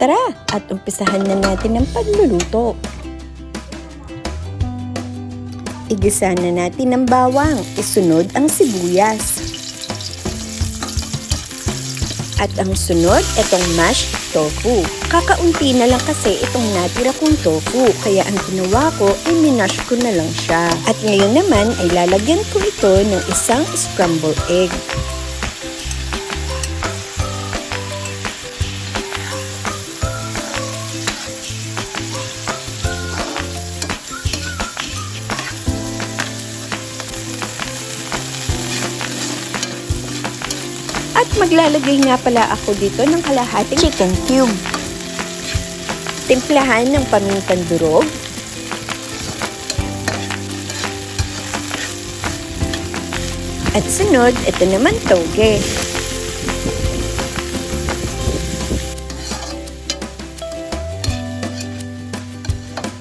Tara at umpisahan na natin ang pagluluto. Igisa na natin ang bawang, isunod ang sibuyas. At ang sunod, itong mashed tofu. Kakaunti na lang kasi itong natira kong tofu, kaya ang ginawa ko ay minash ko na lang siya. At ngayon naman ay lalagyan ko ito ng isang scrambled egg. At maglalagay nga pala ako dito ng kalahating chicken cube. Timplahan ng pamintang durog. At sunod, ito naman toge.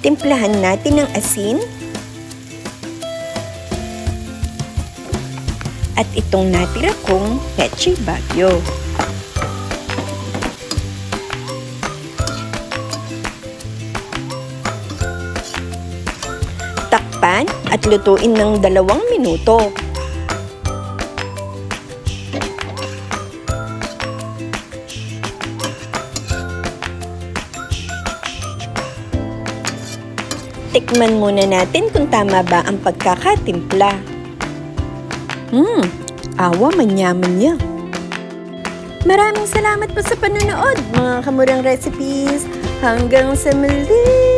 Timplahan natin ng asin. At itong natira kong peche bagyo. Takpan at lutuin ng dalawang minuto. Tikman muna natin kung tama ba ang pagkakatimpla. Hmm, awa manyaman niya. Maraming salamat po sa panonood, mga kamurang recipes. Hanggang sa muli!